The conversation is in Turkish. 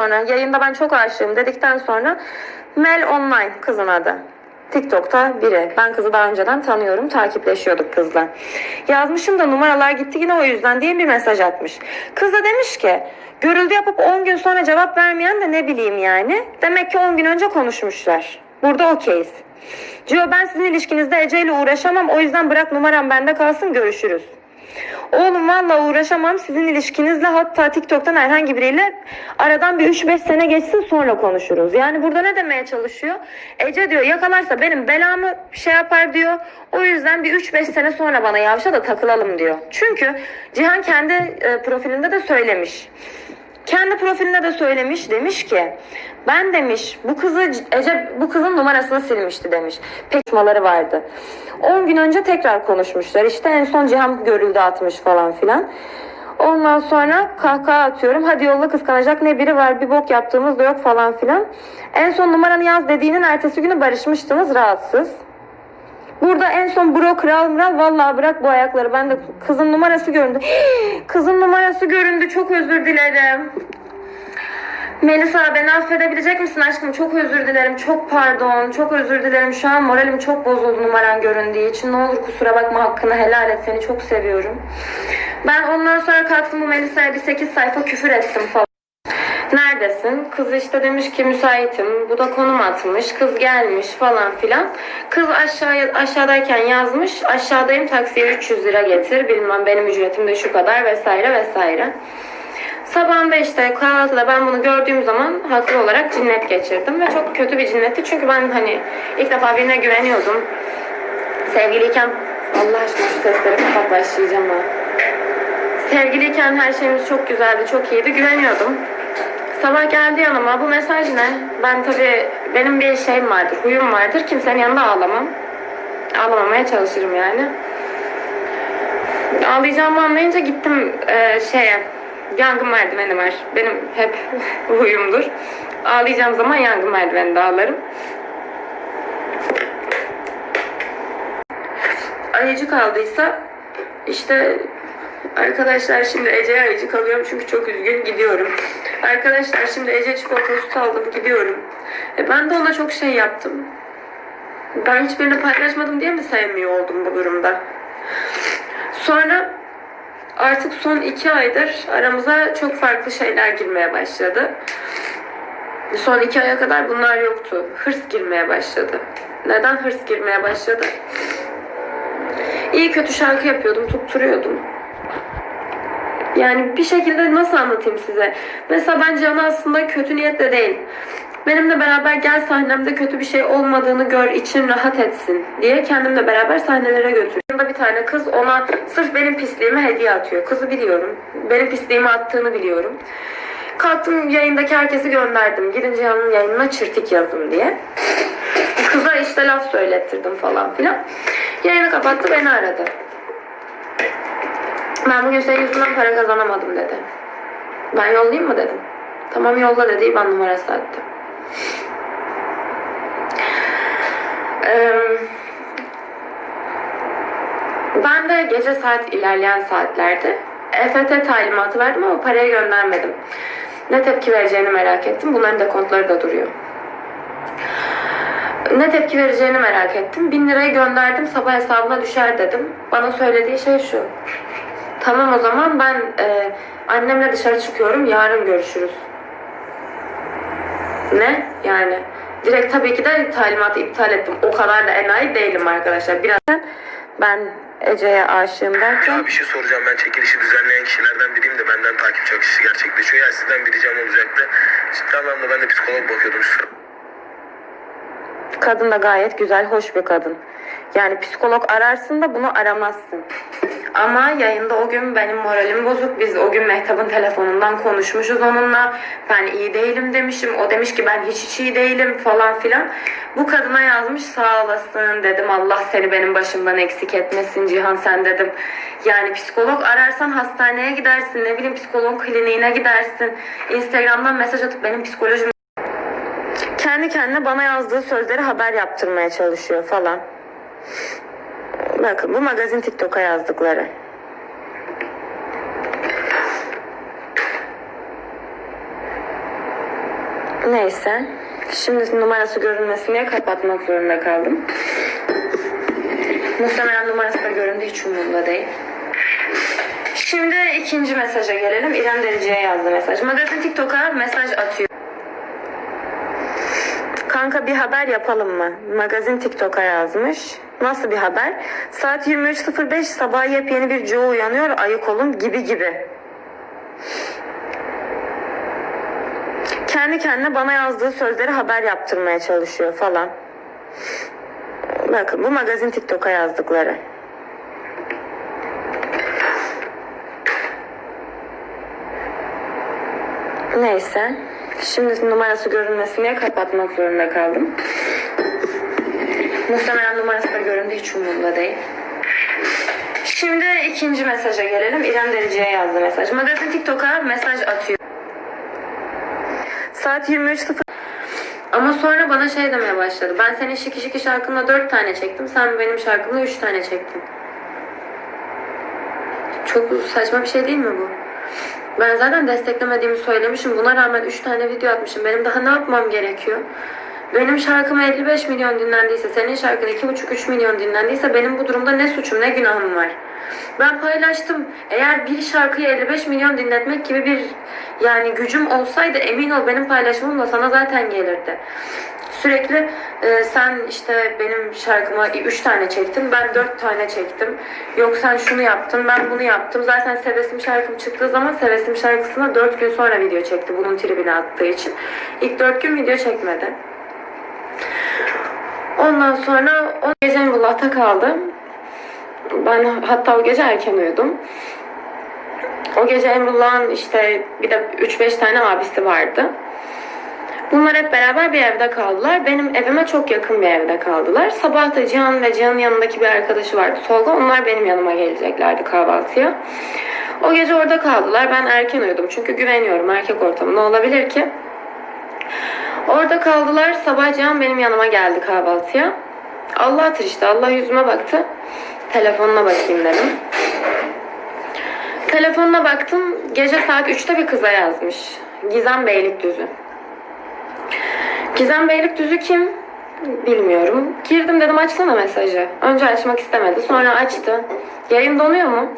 Sonra yayında ben çok aşığım dedikten sonra Mel Online kızın adı. TikTok'ta biri. Ben kızı daha önceden tanıyorum. Takipleşiyorduk kızla. Yazmışım da numaralar gitti yine o yüzden diye bir mesaj atmış. Kız da demiş ki görüldü yapıp 10 gün sonra cevap vermeyen de ne bileyim yani. Demek ki 10 gün önce konuşmuşlar. Burada okeyiz. Diyor ben sizin ilişkinizde Ece ile uğraşamam o yüzden bırak numaram bende kalsın görüşürüz. Oğlum valla uğraşamam sizin ilişkinizle hatta TikTok'tan herhangi biriyle aradan bir 3-5 sene geçsin sonra konuşuruz. Yani burada ne demeye çalışıyor? Ece diyor yakalarsa benim belamı şey yapar diyor. O yüzden bir 3-5 sene sonra bana yavşa da takılalım diyor. Çünkü Cihan kendi e, profilinde de söylemiş. Kendi profiline de söylemiş demiş ki ben demiş bu kızı Ece bu kızın numarasını silmişti demiş. Pekmaları vardı. 10 gün önce tekrar konuşmuşlar. İşte en son Cihan görüldü atmış falan filan. Ondan sonra kahkaha atıyorum. Hadi yolla kıskanacak ne biri var bir bok yaptığımız da yok falan filan. En son numaranı yaz dediğinin ertesi günü barışmıştınız rahatsız. Burada en son bro kral mral vallahi bırak bu ayakları. Ben de kızın numarası göründü. Kızın numarası göründü. Çok özür dilerim. Melisa beni affedebilecek misin aşkım? Çok özür dilerim. Çok pardon. Çok özür dilerim. Şu an moralim çok bozuldu numaran göründüğü için. Ne olur kusura bakma hakkını helal et. Seni çok seviyorum. Ben ondan sonra kalktım bu Melisa'ya bir 8 sayfa küfür ettim falan. Neredesin? Kız işte demiş ki müsaitim. Bu da konum atmış. Kız gelmiş falan filan. Kız aşağıya aşağıdayken yazmış. Aşağıdayım taksiye 300 lira getir. Bilmem benim ücretim de şu kadar vesaire vesaire. Sabahında işte kahvaltıda ben bunu gördüğüm zaman haklı olarak cinnet geçirdim ve çok kötü bir cinnetti çünkü ben hani ilk defa birine güveniyordum. Sevgiliyken Allah aşkına şu testleri kapat başlayacağım ha. Sevgiliyken her şeyimiz çok güzeldi, çok iyiydi. Güveniyordum. Sabah geldi yanıma. Bu mesaj ne? Ben tabii benim bir şeyim vardır, huyum vardır. Kimsenin yanında ağlamam. Ağlamamaya çalışırım yani. Ağlayacağımı anlayınca gittim e, şeye. Yangın merdiveni var. Benim hep huyumdur. Ağlayacağım zaman yangın merdiveninde ağlarım. Ayıcık aldıysa işte Arkadaşlar şimdi Ece'ye ayıcık alıyorum çünkü çok üzgün gidiyorum. Arkadaşlar şimdi Ece çikolata aldım gidiyorum. E ben de ona çok şey yaptım. Ben hiçbirini paylaşmadım diye mi sevmiyor oldum bu durumda? Sonra artık son iki aydır aramıza çok farklı şeyler girmeye başladı. Son iki aya kadar bunlar yoktu. Hırs girmeye başladı. Neden hırs girmeye başladı? İyi kötü şarkı yapıyordum, tutturuyordum. Yani bir şekilde nasıl anlatayım size? Mesela ben Can'a aslında kötü niyetle değil. Benimle beraber gel sahnemde kötü bir şey olmadığını gör, için rahat etsin diye kendimle beraber sahnelere götürüyorum. Yanında bir tane kız ona sırf benim pisliğime hediye atıyor. Kızı biliyorum. Benim pisliğimi attığını biliyorum. Kalktım yayındaki herkesi gönderdim. Gidin Cihan'ın yayınına çırtık yazın diye. Kıza işte laf söylettirdim falan filan. Yayını kapattı beni aradı. Ben bugün senin yüzünden para kazanamadım dedi. Ben yollayayım mı dedim. Tamam yolla dedi. İban numarası attı. Ben de gece saat ilerleyen saatlerde EFT talimatı verdim ama parayı göndermedim. Ne tepki vereceğini merak ettim. Bunların dekontları da duruyor. Ne tepki vereceğini merak ettim. Bin lirayı gönderdim sabah hesabına düşer dedim. Bana söylediği şey şu. Tamam o zaman ben e, annemle dışarı çıkıyorum. Yarın görüşürüz. Ne? Yani direkt tabii ki de talimatı iptal ettim. O kadar da enayi değilim arkadaşlar. Biraz ben Ece'ye aşığım derken Ya bir şey soracağım ben çekilişi düzenleyen kişilerden biriyim de benden takipçi akışı gerçekleşiyor. Ya sizden bir ricam olacaktı. Ciddi anlamda ben de psikolog bakıyordum. kadın da gayet güzel, hoş bir kadın. Yani psikolog ararsın da bunu aramazsın. Ama yayında o gün benim moralim bozuk. Biz o gün Mehtap'ın telefonundan konuşmuşuz onunla. Ben iyi değilim demişim. O demiş ki ben hiç hiç iyi değilim falan filan. Bu kadına yazmış sağ olasın dedim. Allah seni benim başımdan eksik etmesin Cihan sen dedim. Yani psikolog ararsan hastaneye gidersin. Ne bileyim psikolog kliniğine gidersin. Instagram'dan mesaj atıp benim psikolojim kendi kendine bana yazdığı sözleri haber yaptırmaya çalışıyor falan. Bakın bu magazin TikTok'a yazdıkları. Neyse. Şimdi numarası görünmesin diye kapatmak zorunda kaldım. Muhtemelen numarası da göründü hiç umurumda değil. Şimdi ikinci mesaja gelelim. İrem Derici'ye yazdı mesaj. Magazin TikTok'a mesaj atıyor. Kanka bir haber yapalım mı? Magazin TikTok'a yazmış. Nasıl bir haber? Saat 23.05 sabah yepyeni bir Joe uyanıyor ayık olun gibi gibi. Kendi kendine bana yazdığı sözleri haber yaptırmaya çalışıyor falan. Bakın bu magazin TikTok'a yazdıkları. Neyse. Şimdi numarası görünmesin diye kapatmak zorunda kaldım. Muhtemelen numarası da göründü hiç umurumda değil. Şimdi ikinci mesaja gelelim. İrem Derici'ye yazdı mesaj. Magazin TikTok'a mesaj atıyor. Saat 23.00 ama sonra bana şey demeye başladı. Ben senin şiki şiki şarkında 4 tane çektim. Sen benim şarkımda 3 tane çektin. Çok saçma bir şey değil mi bu? Ben zaten desteklemediğimi söylemişim. Buna rağmen 3 tane video atmışım. Benim daha ne yapmam gerekiyor? Benim şarkım 55 milyon dinlendiyse, senin şarkın 2,5-3 milyon dinlendiyse benim bu durumda ne suçum, ne günahım var? Ben paylaştım. Eğer bir şarkıyı 55 milyon dinletmek gibi bir yani gücüm olsaydı emin ol benim paylaşımım da sana zaten gelirdi. Sürekli e, sen işte benim şarkıma 3 tane çektin, ben 4 tane çektim. Yok sen şunu yaptın, ben bunu yaptım. Zaten Sevesim şarkım çıktığı zaman Sevesim şarkısına 4 gün sonra video çekti bunun tribine attığı için. İlk 4 gün video çekmedi. Ondan sonra o gece Emrullah'ta kaldı. Ben hatta o gece erken uyudum. O gece Emrullah'ın işte bir de 3-5 tane abisi vardı. Bunlar hep beraber bir evde kaldılar. Benim evime çok yakın bir evde kaldılar. Sabah da Cihan ve Cihan'ın yanındaki bir arkadaşı vardı Tolga. Onlar benim yanıma geleceklerdi kahvaltıya. O gece orada kaldılar. Ben erken uyudum çünkü güveniyorum erkek ortamında olabilir ki. Orada kaldılar. Sabah Cihan benim yanıma geldi kahvaltıya. Allah hatır işte. Allah yüzüme baktı. Telefonuna bakayım dedim. Telefonuna baktım. Gece saat 3'te bir kıza yazmış. Gizem Beylikdüzü. Gizem Beylikdüzü kim? Bilmiyorum. Girdim dedim açsana mesajı. Önce açmak istemedi. Sonra açtı. Yayın donuyor mu?